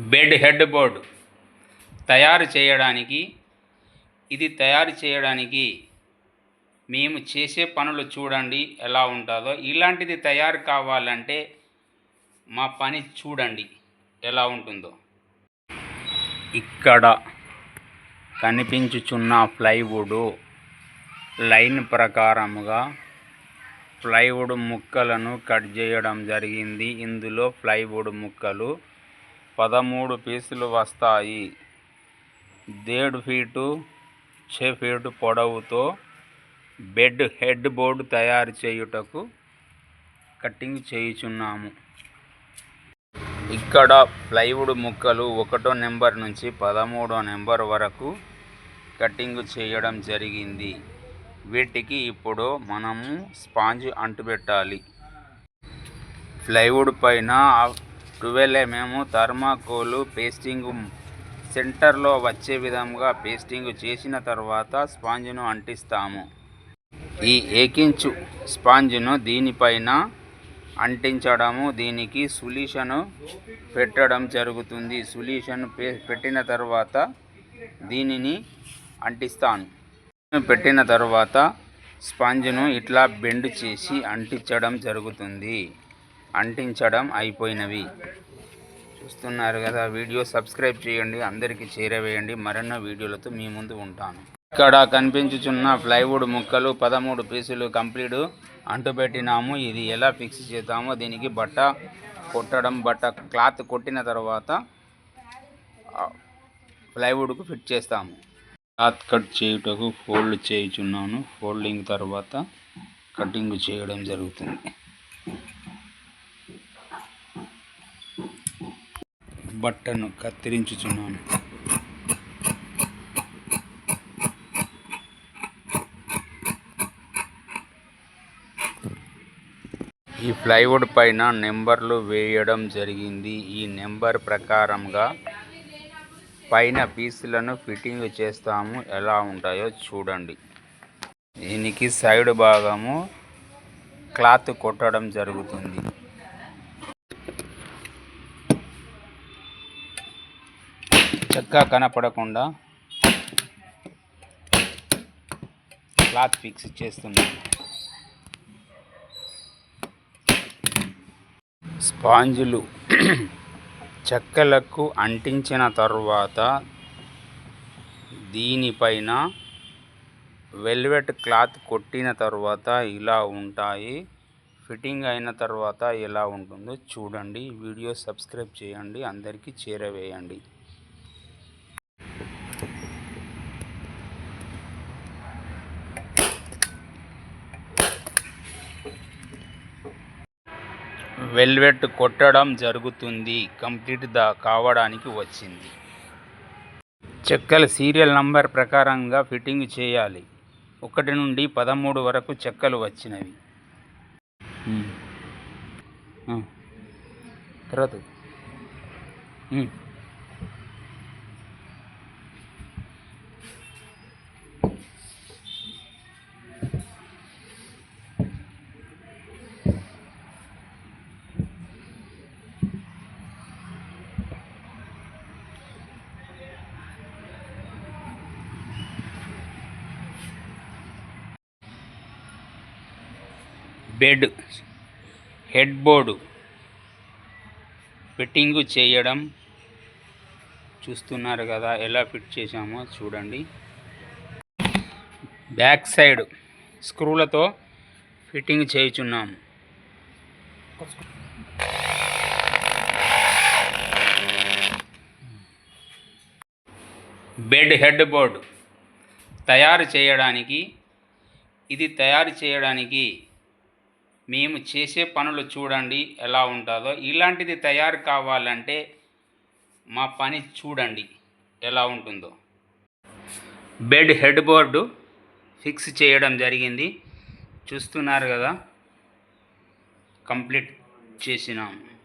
Bed head board తయారు చేయడానికి ఇది తయారు చేయడానికి మేము చేసే పనులు చూడండి ఎలా ఉంటుందో. ఇలాంటిది తయారు కావాలంటే మా పని చూడండి ఎలా ఉంటుందో. ఇక్కడ కనిపించుచున్న ప్లైవుడ్ లైన్ ప్రకారముగా ప్లైవుడ్ ముక్కలను కట్ చేయడం జరిగింది. ఇందులో ప్లైవుడ్ ముక్కలు పదమూడు పీసులు వస్తాయి. దేడు ఫీటు చే ఫీటు పొడవుతో బెడ్ హెడ్ బోర్డు తయారు చేయుటకు కటింగ్ చేయుచున్నాము. ఇక్కడ ప్లైవుడ్ ముక్కలు ఒకటో నెంబర్ నుంచి పదమూడో నెంబర్ వరకు కటింగ్ చేయడం జరిగింది. వీటికి ఇప్పుడు మనము స్పాంజ్ అంటుపెట్టాలి ప్లైవుడ్ పైన ట్వెల్వ్ మేము థర్మాకోలు పేస్టింగ్ సెంటర్లో వచ్చే విధంగా పేస్టింగ్ చేసిన తర్వాత స్పాంజ్ను అంటిస్తాము. ఈ ఏకించు స్పాంజ్ను దీనిపైన అంటించడము దీనికి సొల్యూషన్ పెట్టడం జరుగుతుంది. సొల్యూషన్ పె- పెట్టిన తర్వాత దీనిని అంటిస్తాను. పెట్టిన తర్వాత స్పాంజ్ను ఇట్లా బెండ్ చేసి అంటించడం జరుగుతుంది. అంటించడం అయిపోయినవి. చూస్తున్నారు కదా వీడియో సబ్స్క్రైబ్ చేయండి అందరికీ చేరవేయండి. మరెన్నో వీడియోలతో మీ ముందు ఉంటాను. ఇక్కడ కనిపించుచున్న ప్లైవుడ్ ముక్కలు పదమూడు పీసులు కంప్లీట్ అంటుపెట్టినాము. ఇది ఎలా ఫిక్స్ చేద్దామో దీనికి బట్ట కొట్టడం బట్ట క్లాత్ కొట్టిన తర్వాత ప్లైవుడ్కు ఫిట్ చేస్తాము. క్లాత్ కట్ చేయుటకు ఫోల్డ్ చేయుచున్నాను. ఫోల్డింగ్ తర్వాత కటింగ్ చేయడం జరుగుతుంది. బట్టను కత్తిరించుచున్నాను. ఈ ప్లైవుడ్ పైన నెంబర్లు వేయడం జరిగింది. ఈ నెంబర్ ప్రకారంగా పైన పీసులను ఫిట్టింగ్ చేస్తాము. ఎలా ఉంటాయో చూడండి. దీనికి సైడ్ భాగము క్లాత్ కొట్టడం జరుగుతుంది. చక్కగా కనపడకుండా క్లాత్ ఫిక్స్ చేస్తున్నాను స్పాంజులు చెక్కలకు అంటించిన తర్వాత దీనిపైన వెల్వెట్ క్లాత్ కొట్టిన తర్వాత ఇలా ఉంటాయి. ఫిట్టింగ్ అయిన తర్వాత ఎలా ఉంటుందో చూడండి. వీడియో సబ్స్క్రైబ్ చేయండి. అందరికీ చేరవేయండి. వెల్వెట్ కొట్టడం జరుగుతుంది. కంప్లీట్ దా కావడానికి వచ్చింది. చెక్కల సీరియల్ నంబర్ ప్రకారంగా ఫిట్టింగ్ చేయాలి. ఒకటి నుండి పదమూడు వరకు చెక్కలు వచ్చినవి. తర్వాత. బెడ్ హెడ్ బోర్డు ఫిట్టింగ్ చేయడం చూస్తున్నారు కదా ఎలా ఫిట్ చేసామో చూడండి. బ్యాక్ సైడ్ స్క్రూలతో ఫిట్టింగ్ చేయుచున్నాము బెడ్ హెడ్ బోర్డు తయారు చేయడానికి ఇది తయారు చేయడానికి మేము చేసే పనులు చూడండి ఎలా ఉంటుందో. ఇలాంటిది తయారు కావాలంటే మా పని చూడండి ఎలా ఉంటుందో. బెడ్ హెడ్ బోర్డు ఫిక్స్ చేయడం జరిగింది. చూస్తున్నారు కదా. కంప్లీట్ చేసినాము